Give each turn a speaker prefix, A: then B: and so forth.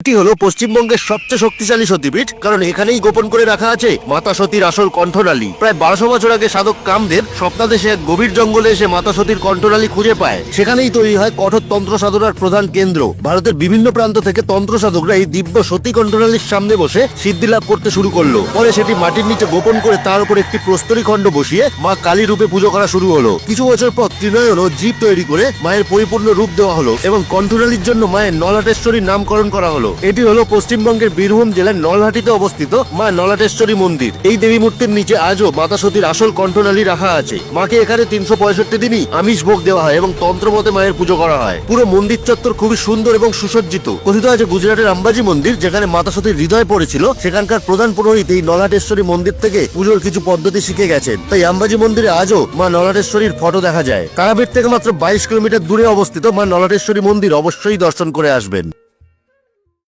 A: এটি হলো পশ্চিমবঙ্গের সবচেয়ে শক্তিশালী সতীপীঠ, কারণ এখানেই গোপন করে রাখা আছে মাতা সতীর আসল কণ্ঠনালী। প্রায় বারোশো বছর আগে সাধক কামদেব স্বপ্নাদেশে এক গভীর জঙ্গলে এসে মাতা সতীর কণ্ঠনালী খুঁজে পায়। সেখানেই তৈরি হয় কঠোর তন্ত্র সাধনার প্রধান কেন্দ্র। ভারতের বিভিন্ন প্রান্ত থেকে তন্ত্র সাধকরা এই দিব্য সতী কণ্ঠনালীর সামনে বসে সিদ্ধি লাভ করতে শুরু করল। পরে সেটি মাটির নিচে গোপন করে তার উপর একটি প্রস্তরী খণ্ড বসিয়ে মা কালী রূপে পুজো করা শুরু হলো। কিছু বছর পর ত্রিনয়ন ও জীব তৈরি করে মায়ের পরিপূর্ণ রূপ দেওয়া হলো এবং কণ্ঠনালীর জন্য মায়ের নলাটেশ্বরীর নামকরণ করা এটি হলো পশ্চিমবঙ্গের বীরভূম জেলার নলহাটিতে অবস্থিত মা নলাটেশ্বরী মন্দির। এই দেবী মূর্তির নিচে আজও মাতা সতীর আসল কণ্ঠনালী রাখা আছে। মাকে এখানে তিনশো পঁয়ষট্টি দিনই আমিষ ভোগ দেওয়া হয় এবং তন্ত্রমতে মায়ের পুজো করা হয়। পুরো মন্দির চত্বর খুবই সুন্দর এবং সুসজ্জিত। কথিত আছে গুজরাটের আম্বাজি মন্দির, যেখানে মাতা সতীর হৃদয় পড়েছিল। সেখানকার প্রধান পুরোহিত এই নলাটেশ্বরী মন্দির থেকে পুজোর কিছু পদ্ধতি শিখে গেছেন। তাই আম্বাজি মন্দিরে আজও মা নলাটেশ্বরীর ফটো দেখা যায়। তারাপীঠ থেকে মাত্র বাইশ কিলোমিটার দূরে অবস্থিত মা নলাটেশ্বরী মন্দির অবশ্যই দর্শন করে আসবেন।